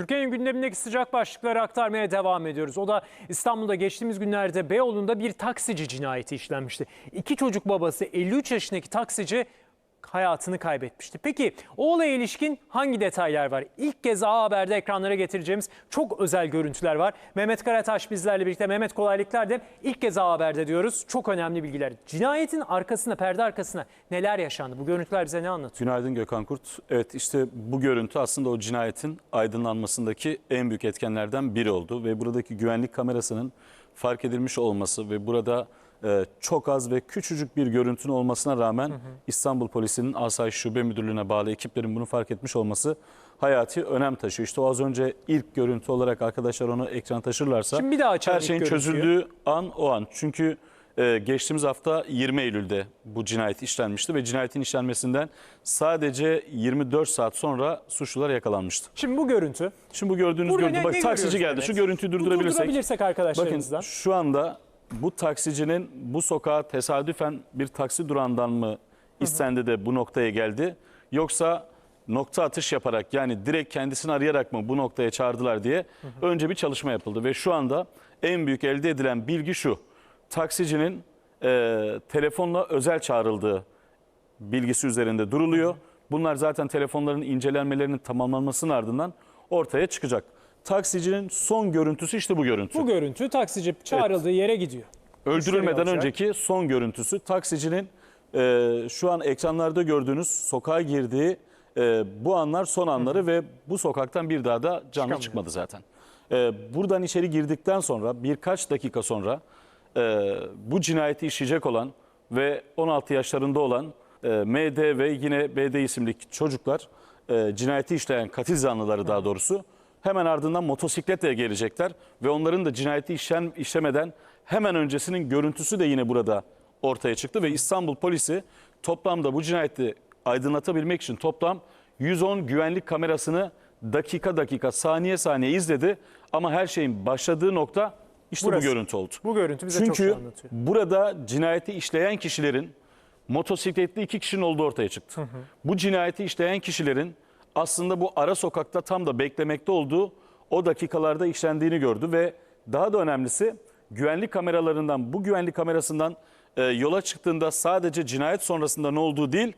Türkiye'nin gündemindeki sıcak başlıkları aktarmaya devam ediyoruz. O da İstanbul'da geçtiğimiz günlerde Beyoğlu'nda bir taksici cinayeti işlenmişti. İki çocuk babası 53 yaşındaki taksici hayatını kaybetmişti. Peki o olaya ilişkin hangi detaylar var? İlk kez A Haber'de ekranlara getireceğimiz çok özel görüntüler var. Mehmet Karataş bizlerle birlikte. Mehmet kolaylıklar de ilk kez A Haber'de diyoruz. Çok önemli bilgiler. Cinayetin arkasında, perde arkasında neler yaşandı? Bu görüntüler bize ne anlatıyor? Günaydın Gökhan Kurt. Evet işte bu görüntü aslında o cinayetin aydınlanmasındaki en büyük etkenlerden biri oldu. Ve buradaki güvenlik kamerasının fark edilmiş olması ve burada e, çok az ve küçücük bir görüntünün olmasına rağmen İstanbul Polisi'nin Asayiş Şube Müdürlüğü'ne bağlı ekiplerin bunu fark etmiş olması hayati önem taşıyor. İşte o az önce ilk görüntü olarak arkadaşlar onu ekran taşırlarsa Şimdi bir daha her şeyin görüntüyü. çözüldüğü an o an. Çünkü e, geçtiğimiz hafta 20 Eylül'de bu cinayet işlenmişti ve cinayetin işlenmesinden sadece 24 saat sonra suçlular yakalanmıştı. Şimdi bu görüntü. Şimdi bu gördüğünüz Burada görüntü ne- bak ne taksici görüyoruz geldi. Şu görüntüyü durdurabilirsek. Durdurabilirsek Bakın arkadaşlarımızdan. şu anda bu taksicinin bu sokağa tesadüfen bir taksi durağından mı istendi de bu noktaya geldi? Yoksa nokta atış yaparak yani direkt kendisini arayarak mı bu noktaya çağırdılar diye önce bir çalışma yapıldı. Ve şu anda en büyük elde edilen bilgi şu. Taksicinin e, telefonla özel çağrıldığı bilgisi üzerinde duruluyor. Bunlar zaten telefonların incelenmelerinin tamamlanmasının ardından ortaya çıkacak. Taksicinin son görüntüsü işte bu görüntü. Bu görüntü taksici çağrıldığı yere gidiyor. Öldürülmeden önceki son görüntüsü taksicinin e, şu an ekranlarda gördüğünüz sokağa girdiği e, bu anlar son anları ve bu sokaktan bir daha da canlı Çıkamıyor. çıkmadı zaten. E, buradan içeri girdikten sonra birkaç dakika sonra e, bu cinayeti işleyecek olan ve 16 yaşlarında olan e, MD ve yine BD isimli çocuklar e, cinayeti işleyen katil zanlıları daha doğrusu hemen ardından motosikletle gelecekler ve onların da cinayeti işlem, işlemeden hemen öncesinin görüntüsü de yine burada ortaya çıktı ve İstanbul polisi toplamda bu cinayeti aydınlatabilmek için toplam 110 güvenlik kamerasını dakika dakika saniye saniye izledi ama her şeyin başladığı nokta işte Burası. bu görüntü oldu. Bu görüntü bize çok Çünkü şey anlatıyor. burada cinayeti işleyen kişilerin motosikletli iki kişinin olduğu ortaya çıktı. Bu cinayeti işleyen kişilerin aslında bu ara sokakta tam da beklemekte olduğu o dakikalarda işlendiğini gördü ve daha da önemlisi güvenlik kameralarından bu güvenlik kamerasından e, yola çıktığında sadece cinayet sonrasında ne olduğu değil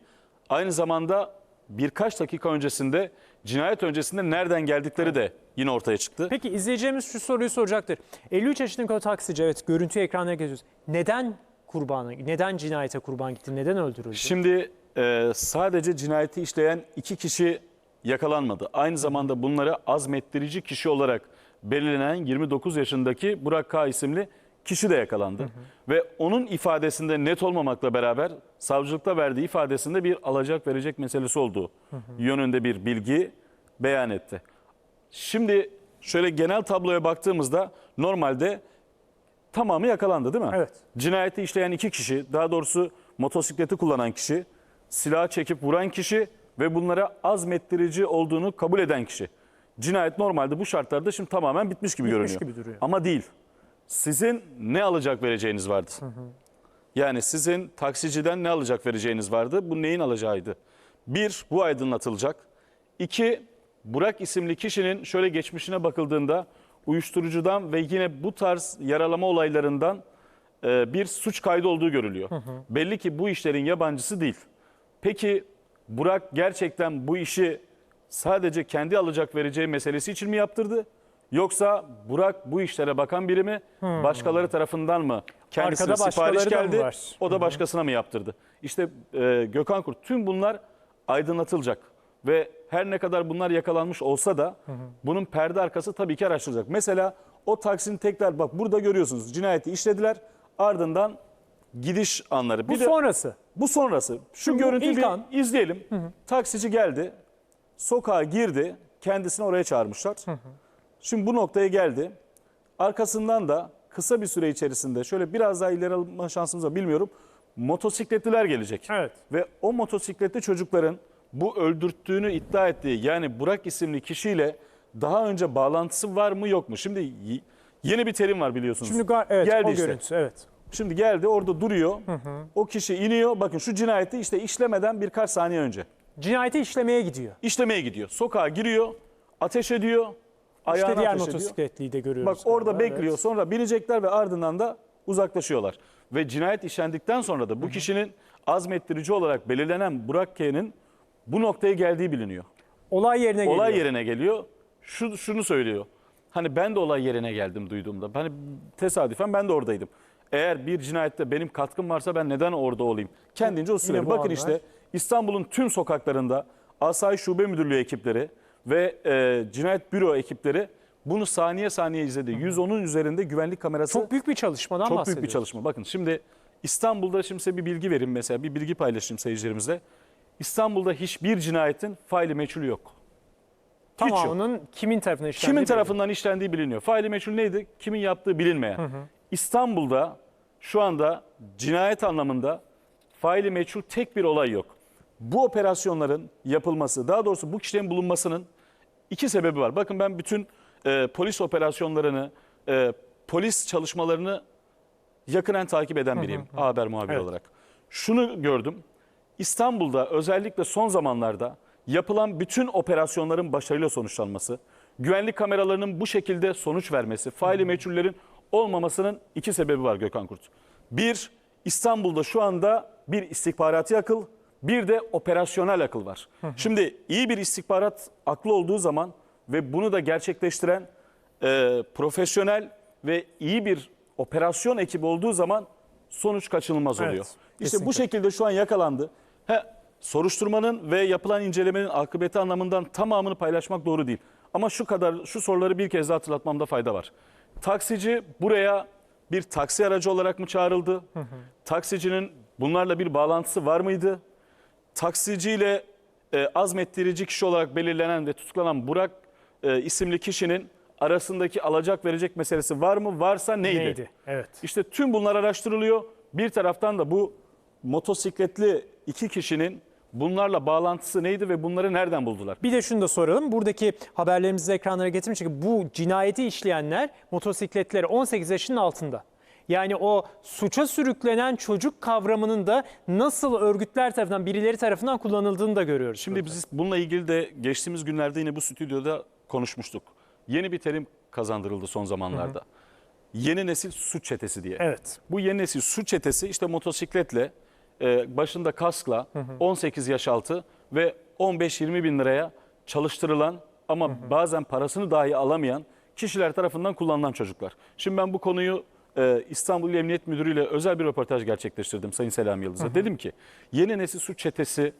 aynı zamanda birkaç dakika öncesinde cinayet öncesinde nereden geldikleri de yine ortaya çıktı. Peki izleyeceğimiz şu soruyu soracaktır. 53 yaşındaki o taksici evet görüntüyü ekranlara getiriyoruz. Neden kurbana, neden cinayete kurban gitti, neden öldürüldü? Şimdi e, sadece cinayeti işleyen iki kişi yakalanmadı. Aynı zamanda bunları azmettirici kişi olarak belirlenen 29 yaşındaki Burak K isimli kişi de yakalandı. Ve onun ifadesinde net olmamakla beraber savcılıkta verdiği ifadesinde bir alacak verecek meselesi olduğu yönünde bir bilgi beyan etti. Şimdi şöyle genel tabloya baktığımızda normalde tamamı yakalandı değil mi? Evet. Cinayeti işleyen iki kişi, daha doğrusu motosikleti kullanan kişi, silah çekip vuran kişi ve bunlara azmettirici olduğunu kabul eden kişi. Cinayet normalde bu şartlarda şimdi tamamen bitmiş gibi Bitmiş görünüyor. gibi duruyor. Ama değil. Sizin ne alacak vereceğiniz vardı. Yani sizin taksiciden ne alacak vereceğiniz vardı. Bu neyin alacağıydı? Bir, bu aydınlatılacak. İki, Burak isimli kişinin şöyle geçmişine bakıldığında uyuşturucudan ve yine bu tarz yaralama olaylarından e, bir suç kaydı olduğu görülüyor. Belli ki bu işlerin yabancısı değil. Peki Burak gerçekten bu işi sadece kendi alacak vereceği meselesi için mi yaptırdı? Yoksa Burak bu işlere bakan biri mi? Başkaları tarafından mı? Kendisine Arkada sipariş geldi. O da başkasına mı yaptırdı? İşte e, Gökhan Kurt tüm bunlar aydınlatılacak. Ve her ne kadar bunlar yakalanmış olsa da bunun perde arkası tabii ki araştırılacak. Mesela o taksinin tekrar bak burada görüyorsunuz cinayeti işlediler ardından gidiş anları. Bu Bir de- sonrası. bu sonrası. Şu Bu görüntüyü ilk bir an. izleyelim. Taksici geldi. Sokağa girdi. Kendisini oraya çağırmışlar. Şimdi bu noktaya geldi. Arkasından da kısa bir süre içerisinde şöyle biraz daha ileri alma şansımız var bilmiyorum. Motosikletliler gelecek. Evet. Ve o motosikletli çocukların bu öldürttüğünü iddia ettiği yani Burak isimli kişiyle daha önce bağlantısı var mı yok mu? Şimdi y- yeni bir terim var biliyorsunuz. Şimdi ga- evet o görüntüsü evet. Şimdi geldi orada duruyor. O kişi iniyor. Bakın şu cinayeti işte işlemeden birkaç saniye önce. Cinayeti işlemeye gidiyor. işlemeye gidiyor. Sokağa giriyor, ateş ediyor. ayağına İşte diğer motosikletliyi de görüyoruz. Bak orada galiba, evet. bekliyor. Sonra binecekler ve ardından da uzaklaşıyorlar. Ve cinayet işlendikten sonra da bu kişinin azmettirici olarak belirlenen Burak K'nin bu noktaya geldiği biliniyor. Olay yerine geliyor. Olay yerine geliyor. Şu şunu söylüyor. Hani ben de olay yerine geldim duyduğumda. Hani tesadüfen ben de oradaydım. Eğer bir cinayette benim katkım varsa ben neden orada olayım? Kendince o bu Bakın anlar. işte İstanbul'un tüm sokaklarında Asayiş Şube Müdürlüğü ekipleri ve e, Cinayet Büro ekipleri bunu saniye saniye izledi. 110'un üzerinde güvenlik kamerası Çok büyük bir çalışmadan çok büyük bir çalışma. Bakın şimdi İstanbul'da şimdi size bir bilgi vereyim mesela. Bir bilgi paylaşayım seyircilerimizle. İstanbul'da hiçbir cinayetin faili meçhulü yok. Tamamının kimin tarafından işlendiği Kimin tarafından işlendiği biliniyor. Faili meçhul neydi? Kimin yaptığı bilinmeyen. İstanbul'da şu anda cinayet anlamında faili meçhul tek bir olay yok. Bu operasyonların yapılması, daha doğrusu bu kişilerin bulunmasının iki sebebi var. Bakın ben bütün e, polis operasyonlarını, e, polis çalışmalarını yakinen takip eden biriyim A haber muhabiri Evet. olarak. Şunu gördüm. İstanbul'da özellikle son zamanlarda yapılan bütün operasyonların başarıyla sonuçlanması, güvenlik kameralarının bu şekilde sonuç vermesi, faili meçhullerin olmamasının iki sebebi var Gökhan Kurt. Bir, İstanbul'da şu anda bir istihbarati akıl, bir de operasyonel akıl var. Şimdi iyi bir istihbarat aklı olduğu zaman ve bunu da gerçekleştiren e, profesyonel ve iyi bir operasyon ekibi olduğu zaman sonuç kaçınılmaz Evet, oluyor. İşte kesinlikle. bu şekilde şu an yakalandı. He, soruşturmanın ve yapılan incelemenin akıbeti anlamından tamamını paylaşmak doğru değil. Ama şu kadar şu soruları bir kez daha hatırlatmamda fayda var. Taksici buraya bir taksi aracı olarak mı çağrıldı? Taksicinin bunlarla bir bağlantısı var mıydı? taksiciyle e, azmettirici kişi olarak belirlenen ve tutuklanan Burak e, isimli kişinin arasındaki alacak verecek meselesi var mı? Varsa neydi? Neydi? Evet. İşte tüm bunlar araştırılıyor. Bir taraftan da bu motosikletli iki kişinin bunlarla bağlantısı neydi ve bunları nereden buldular? Bir de şunu da soralım. Buradaki haberlerimizi ekranlara getirmiştik. Bu cinayeti işleyenler motosikletleri 18 yaşının altında. Yani o suça sürüklenen çocuk kavramının da nasıl örgütler tarafından, birileri tarafından kullanıldığını da görüyoruz. Şimdi biz bununla ilgili de geçtiğimiz günlerde yine bu stüdyoda konuşmuştuk. Yeni bir terim kazandırıldı son zamanlarda. Yeni nesil suç çetesi diye. Evet. Bu yeni nesil suç çetesi işte motosikletle, e, başında kaskla 18 yaş altı ve 15-20 bin liraya çalıştırılan ama bazen parasını dahi alamayan kişiler tarafından kullanılan çocuklar. Şimdi ben bu konuyu e, İstanbul İl Emniyet Müdürü ile özel bir röportaj gerçekleştirdim Sayın Selam Yıldız'a. Dedim ki yeni nesil suç çetesi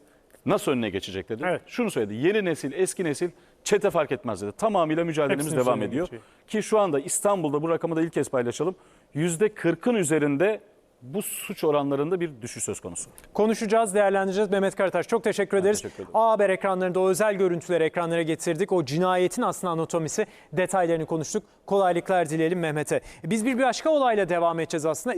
nasıl önüne geçecek dedim. Evet. Şunu söyledi yeni nesil eski nesil çete fark etmez dedi. Tamamıyla mücadelemiz Hepsinin devam ediyor. geçiyor. Ki şu anda İstanbul'da bu rakamı da ilk kez paylaşalım. %40'ın üzerinde bu suç oranlarında bir düşüş söz konusu. Konuşacağız, değerlendireceğiz. Mehmet Karataş çok teşekkür ederiz. teşekkür ederim. A Haber ekranlarında o özel görüntüleri ekranlara getirdik. O cinayetin aslında anatomisi, detaylarını konuştuk. Kolaylıklar dileyelim Mehmet'e. Biz bir başka olayla devam edeceğiz aslında.